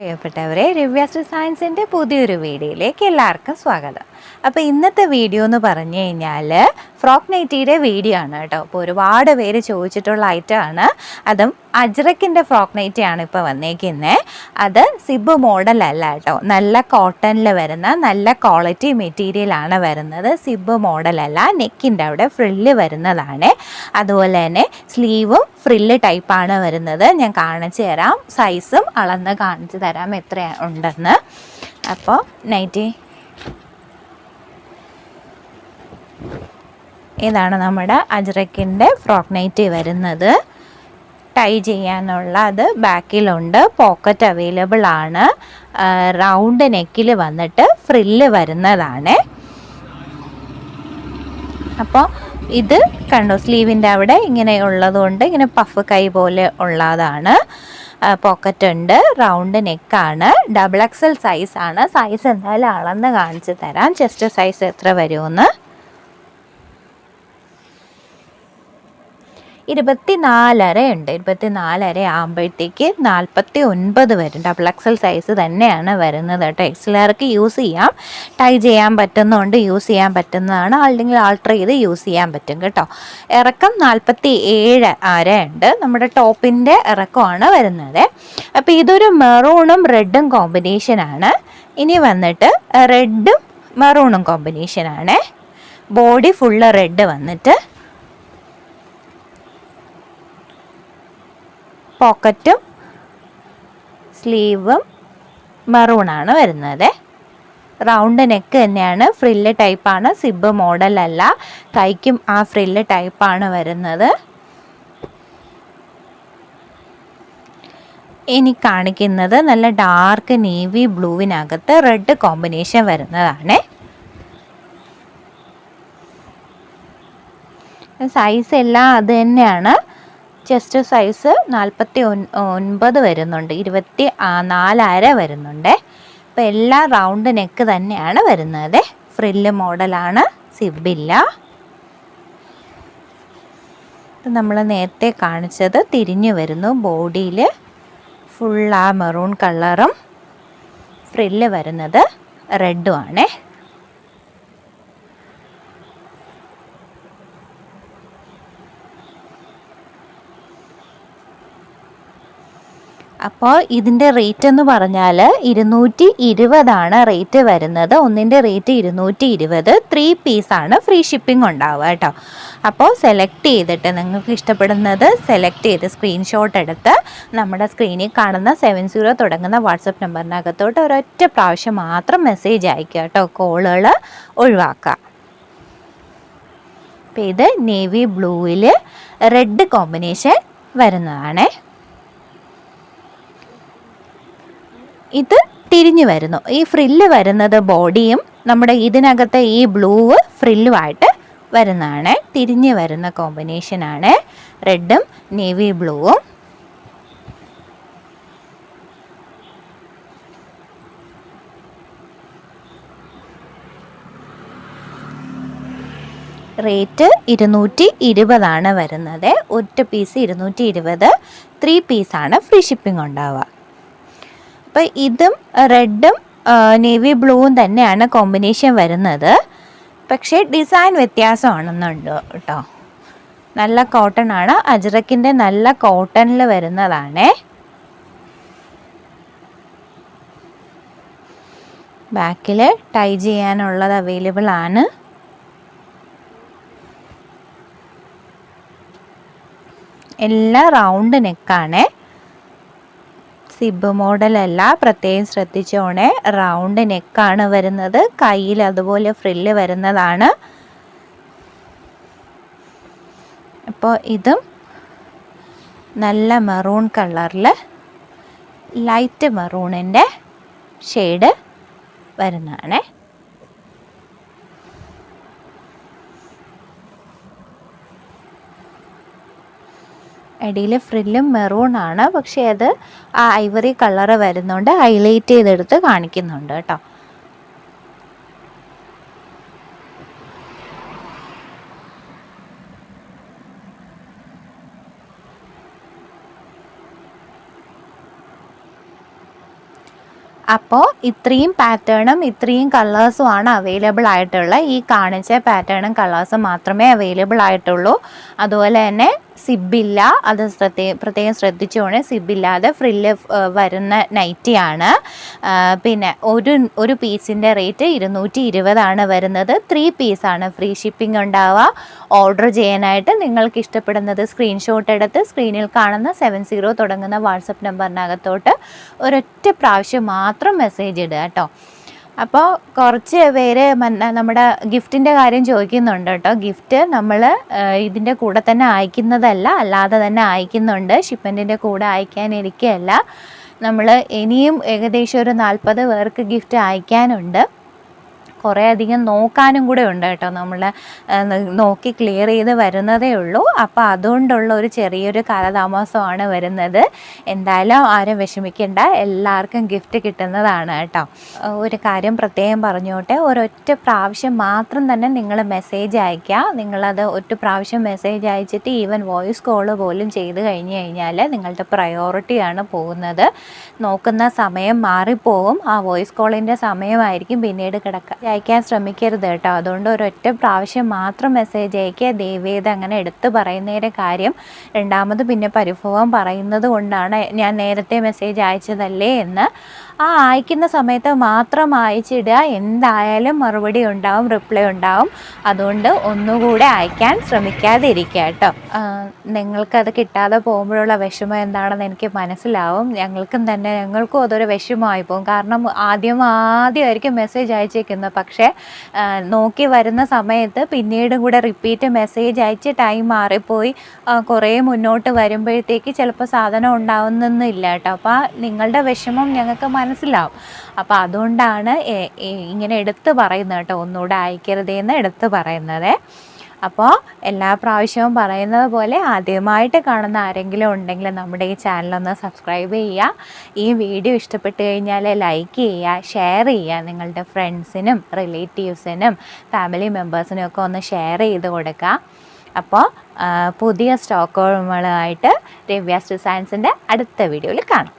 പ്രിയപ്പെട്ടവരെ റിവ്യാസ് സയൻസിന്റെ പുതിയൊരു വീഡിയോയിലേക്ക് എല്ലാവർക്കും സ്വാഗതം. അപ്പോൾ ഇന്നത്തെ വീഡിയോ എന്ന് പറഞ്ഞു കഴിഞ്ഞാൽ ഫ്രോക്ക് നൈറ്റിയുടെ വീഡിയോ ആണ് കേട്ടോ. അപ്പോൾ ഒരുപാട് പേര് ചോദിച്ചിട്ടുള്ള ഐറ്റമാണ് അതും അജ്രക്കിന്റെ ഫ്രോക്ക് നൈറ്റി ആണ് ഇപ്പോൾ വന്നേക്കുന്നത് അത് സിബ് മോഡലല്ല കേട്ടോ. നല്ല കോട്ടണിൽ വരുന്ന നല്ല ക്വാളിറ്റി മെറ്റീരിയലാണ് വരുന്നത്. സിബ് മോഡലല്ല നെക്കിന്റെ അവിടെ ഫ്രില്ല് വരുന്നതാണ്. അതുപോലെ തന്നെ സ്ലീവും ഫ്രില്ല് ടൈപ്പാണ് വരുന്നത്. ഞാൻ കാണിച്ചു തരാം. സൈസും അളന്ന് കാണിച്ചു തരാം എത്ര ഉണ്ടെന്ന്. അപ്പോൾ നൈറ്റി ഇതാണ് നമ്മുടെ അജ്രക്കിന്റെ ഫ്രോക്ക് നൈറ്റി വരുന്നത്. ടൈ ചെയ്യാനുള്ള അത് ബാക്കിലുണ്ട്. പോക്കറ്റ് അവൈലബിൾ ആണ്. റൗണ്ട് നെക്കിൽ വന്നിട്ട് ഫ്രില്ല് വരുന്നതാണ്. അപ്പോൾ ഇത് കണ്ടോ സ്ലീവിന്റെ അവിടെ ഇങ്ങനെ ഉള്ളതുകൊണ്ട് ഇങ്ങനെ പഫ് കൈ പോലെ ഉള്ളതാണ്. പോക്കറ്റ് ഉണ്ട്. റൗണ്ട് നെക്കാണ്. ഡബിൾ എക്സൽ സൈസാണ് സൈസ് എന്തായാലും അളന്ന് കാണിച്ചു തരാം. ചെസ്റ്റ് സൈസ് എത്ര വരുമെന്ന്. ഇരുപത്തി നാലര ഉണ്ട്. ഇരുപത്തി നാലര ആകുമ്പോഴത്തേക്ക് നാൽപ്പത്തി ഒൻപത് വരും ഡബിൾ എക്സൽ സൈസ് തന്നെയാണ് വരുന്നത് കേട്ടോ. എക്സലാർക്ക് യൂസ് ചെയ്യാം. ടൈ ചെയ്യാൻ പറ്റുന്നതുകൊണ്ട് യൂസ് ചെയ്യാൻ പറ്റുന്നതാണ്. അല്ലെങ്കിൽ ആൾട്ടർ ചെയ്ത് യൂസ് ചെയ്യാൻ പറ്റും കേട്ടോ. ഇറക്കം നാൽപ്പത്തി ഏഴ് അര ഉണ്ട്. നമ്മുടെ ടോപ്പിന്റെ ഇറക്കമാണ് വരുന്നത്. അപ്പോൾ ഇതൊരു മെറൂണും റെഡും കോമ്പിനേഷനാണ് ഇനി വന്നിട്ട് റെഡും മെറൂണും കോമ്പിനേഷനാണ് ബോഡി ഫുള്ള് റെഡ് വന്നിട്ട് പോക്കറ്റും സ്ലീവും മെറൂണാണ് വരുന്നത്. റൗണ്ട് നെക്ക് തന്നെയാണ്. ഫ്രില്ല് ടൈപ്പാണ് സിബ് മോഡലല്ല കൈക്കും ആ ഫ്രില്ല് ടൈപ്പാണ് വരുന്നത്. ഇനി കാണിക്കുന്നത് നല്ല ഡാർക്ക് നേവി ബ്ലൂവിനകത്ത് റെഡ് കോമ്പിനേഷൻ വരുന്നതാണ്. സൈസ് എല്ലാം അത് തന്നെയാണ്. ചെസ്റ്റ് സൈസ് നാൽപ്പത്തി ഒൻപത് വരുന്നുണ്ട്. ഇരുപത്തി നാലര വരുന്നുണ്ട്. അപ്പോൾ എല്ലാ റൗണ്ട് നെക്ക് തന്നെയാണ് വരുന്നത്. ഫ്രില്ല് മോഡലാണ് സിബില്ല നമ്മൾ നേരത്തെ കാണിച്ചത് തിരിഞ്ഞു വരുന്നു. ബോഡിയിൽ ഫുൾ ആ മെറൂൺ കളറും ഫ്രില്ല് വരുന്നത് റെഡും ആണേ. അപ്പോൾ ഇതിന്റെ റേറ്റ് എന്ന് പറഞ്ഞാൽ ഇരുന്നൂറ്റി ഇരുപതാണ് റേറ്റ് വരുന്നത്. ഒന്നിന്റെ റേറ്റ് ഇരുന്നൂറ്റി ഇരുപത് ത്രീ പീസാണ് ഫ്രീ ഷിപ്പിംഗ് ഉണ്ടാവുക കേട്ടോ. അപ്പോൾ സെലക്ട് ചെയ്തിട്ട് നിങ്ങൾക്ക് ഇഷ്ടപ്പെടുന്നത് സെലക്ട് ചെയ്ത് സ്ക്രീൻഷോട്ട് എടുത്ത് നമ്മുടെ സ്ക്രീനിൽ കാണുന്ന സെവൻ സീറോ തുടങ്ങുന്ന വാട്സപ്പ് നമ്പറിനകത്തോട്ട് ഒരൊറ്റ പ്രാവശ്യം മാത്രം മെസ്സേജ് അയക്കുക കേട്ടോ. കോളുകൾ ഒഴിവാക്കുക. അപ്പോൾ ഇത് നേവി ബ്ലൂവിൽ റെഡ് കോമ്പിനേഷൻ വരുന്നതാണേ. ഇത് തിരിഞ്ഞു വരുന്നു. ഈ ഫ്രില്ല് വരുന്നത് ബോഡിയും നമ്മുടെ ഇതിനകത്തെ ഈ ബ്ലൂവ് ഫ്രില്ലുമായിട്ട് വരുന്നതാണ്. തിരിഞ്ഞു വരുന്ന കോമ്പിനേഷനാണ് റെഡും നേവി ബ്ലൂവും റേറ്റ് ഇരുന്നൂറ്റി ഇരുപതാണ് വരുന്നത്. ഒറ്റ പീസ് ഇരുന്നൂറ്റി ഇരുപത് ത്രീ പീസാണ് ഫ്രീ ഷിപ്പിംഗ് ഉണ്ടാവുക. അപ്പോൾ ഇതും റെഡും നേവി ബ്ലൂവും തന്നെയാണ് കോമ്പിനേഷൻ വരുന്നത്. പക്ഷേ ഡിസൈൻ വ്യത്യാസമാണെന്നുണ്ട് കേട്ടോ. നല്ല കോട്ടൺ ആണ് അജ്രക്കിന്റെ നല്ല കോട്ടണിൽ വരുന്നതാണേ. ബാക്കിൽ ടൈ ചെയ്യാനുള്ളത് അവൈലബിൾ ആണ്. എല്ലാം റൗണ്ട് നെക്കാണേ. സിബ് മോഡലല്ല പ്രത്യേകം ശ്രദ്ധിച്ചോണേ റൗണ്ട് നെക്കാണ് വരുന്നത്. കയ്യിൽ അതുപോലെ ഫ്രില്ല് വരുന്നതാണ്. അപ്പോൾ ഇതും നല്ല മെറൂൺ കളറിൽ ലൈറ്റ് മെറൂണിന്റെ ഷെയ്ഡ് വരുന്നതാണേ. അടിയിൽ ഫ്രില്ലും മെറൂൺ ആണ്. പക്ഷെ അത് ആ ഐവറി കളറ് വരുന്നുണ്ട് ഹൈലൈറ്റ് ചെയ്തെടുത്ത് കാണിക്കുന്നുണ്ട് കേട്ടോ. അപ്പോൾ ഇത്രയും പാറ്റേണും ഇത്രയും കളേഴ്സും ആണ് അവൈലബിൾ ആയിട്ടുള്ള ഈ കാണിച്ച പാറ്റേണും കളേഴ്സും മാത്രമേ അവൈലബിൾ ആയിട്ടുള്ളൂ. അതുപോലെ തന്നെ സിബില്ല. അത് പ്രത്യേകം പ്രത്യേകം ശ്രദ്ധിച്ചുകൊണ്ട് സിബില്ലാതെ ഫ്രില്ല് വരുന്ന നൈറ്റിയാണ് പിന്നെ ഒരു ഒരു പീസിന്റെ റേറ്റ് ഇരുന്നൂറ്റി ഇരുപതാണ് വരുന്നത് ത്രീ പീസാണ് ഫ്രീ ഷിപ്പിംഗ് ഉണ്ടാവുക. ഓർഡർ ചെയ്യാനായിട്ട് നിങ്ങൾക്ക് ഇഷ്ടപ്പെടുന്നത് സ്ക്രീൻഷോട്ട് എടുത്ത് സ്ക്രീനിൽ കാണുന്ന സെവൻ സീറോ തുടങ്ങുന്ന വാട്സപ്പ് നമ്പറിനകത്തോട്ട് ഒരൊറ്റ പ്രാവശ്യം മാത്രം മെസ്സേജ് ഇടുക കേട്ടോ. അപ്പോൾ കുറച്ച് പേര് നമ്മുടെ ഗിഫ്റ്റിന്റെ കാര്യം ചോദിക്കുന്നുണ്ട് കേട്ടോ. ഗിഫ്റ്റ് നമ്മൾ ഇതിന്റെ കൂടെ തന്നെ അയക്കുന്നതല്ല അല്ലാതെ തന്നെ അയക്കുന്നുണ്ട്. ഷിപ്മെന്റിന്റെ കൂടെ അയക്കാനിരിക്കുകയല്ല നമ്മൾ ഇനിയും ഏകദേശം ഒരു നാൽപ്പത് പേർക്ക് ഗിഫ്റ്റ് അയക്കാനുണ്ട്. കുറേ അധികം നോക്കാനും കൂടെ ഉണ്ട് കേട്ടോ. നമ്മൾ നോക്കി ക്ലിയർ ചെയ്ത് വരുന്നതേ ഉള്ളൂ. അപ്പോൾ അതുകൊണ്ടുള്ള ഒരു ചെറിയൊരു കാലതാമസമാണ് വരുന്നത്. എന്തായാലും ആരും വിഷമിക്കേണ്ട. എല്ലാവർക്കും ഗിഫ്റ്റ് കിട്ടുന്നതാണ് കേട്ടോ. ഒരു കാര്യം പ്രത്യേകം പറഞ്ഞോട്ടെ. ഒരൊറ്റ പ്രാവശ്യം മാത്രം തന്നെ നിങ്ങൾ മെസ്സേജ് അയക്കുക നിങ്ങളത് ഒറ്റ പ്രാവശ്യം മെസ്സേജ് അയച്ചിട്ട് ഈവൻ വോയിസ് കോൾ പോലും ചെയ്ത് കഴിഞ്ഞ് കഴിഞ്ഞാൽ നിങ്ങളുടെ പ്രയോറിറ്റിയാണ് പോകുന്നത്. നോക്കുന്ന സമയം മാറിപ്പോവും. ആ വോയിസ് കോളിന്റെ സമയമായിരിക്കും പിന്നീട് കിടക്കുക അയക്കാൻ ശ്രമിക്കരുത് കേട്ടോ. അതുകൊണ്ട് ഒരൊറ്റ പ്രാവശ്യം മാത്രം മെസ്സേജ് അയക്കുക. ദയവേത് അങ്ങനെ എടുത്ത് പറയുന്നതിന്റെ കാര്യം രണ്ടാമത് പിന്നെ പരിഭവം പറയുന്നത് കൊണ്ടാണ് ഞാൻ നേരത്തെ മെസ്സേജ് അയച്ചതല്ലേ എന്ന്. ആ അയക്കുന്ന സമയത്ത് മാത്രം അയച്ചിടുക. എന്തായാലും മറുപടി ഉണ്ടാവും റിപ്ലൈ ഉണ്ടാവും. അതുകൊണ്ട് ഒന്നുകൂടെ അയക്കാൻ ശ്രമിക്കാതിരിക്കുക കേട്ടോ. നിങ്ങൾക്കത് കിട്ടാതെ പോകുമ്പോഴുള്ള വിഷമം എന്താണെന്ന് എനിക്ക് മനസ്സിലാവും. ഞങ്ങൾക്കും തന്നെ ഞങ്ങൾക്കും അതൊരു വിഷമമായി പോകും കാരണം ആദ്യം ആദ്യമായിരിക്കും മെസ്സേജ് അയച്ചേക്കുന്നത്. പക്ഷേ നോക്കി വരുന്ന സമയത്ത് പിന്നീടും കൂടെ റിപ്പീറ്റ് മെസ്സേജ് അയച്ച് ടൈം മാറിപ്പോയി. കുറേ മുന്നോട്ട് വരുമ്പോഴത്തേക്ക് ചിലപ്പോൾ സാധനം ഉണ്ടാവുന്നൊന്നുമില്ല കേട്ടോ. അപ്പോൾ നിങ്ങളുടെ വിഷമം ഞങ്ങൾക്ക് മനസ്സിലാവും. അപ്പോൾ അതുകൊണ്ടാണ് ഇങ്ങനെ എടുത്ത് പറയുന്നത് കേട്ടോ. ഒന്നുകൂടെ അയക്കരുതേന്ന് എടുത്ത് പറയുന്നത്. അപ്പോൾ എല്ലാ പ്രാവശ്യവും പറയുന്നത് പോലെ ആദ്യമായിട്ട് കാണുന്ന ആരെങ്കിലും ഉണ്ടെങ്കിൽ നമ്മുടെ ഈ ചാനലൊന്ന് സബ്സ്ക്രൈബ് ചെയ്യുക. ഈ വീഡിയോ ഇഷ്ടപ്പെട്ട് കഴിഞ്ഞാൽ ലൈക്ക് ചെയ്യുക ഷെയർ ചെയ്യുക. നിങ്ങളുടെ ഫ്രണ്ട്സിനും റിലേറ്റീവ്സിനും ഫാമിലി മെമ്പേഴ്സിനും ഒക്കെ ഒന്ന് ഷെയർ ചെയ്ത് കൊടുക്കുക. അപ്പോൾ പുതിയ സ്റ്റോക്കുകളുമായിട്ട് രവ്യാസ് ഡിസൈൻസിന്റെ അടുത്ത വീഡിയോയിൽ കാണാം.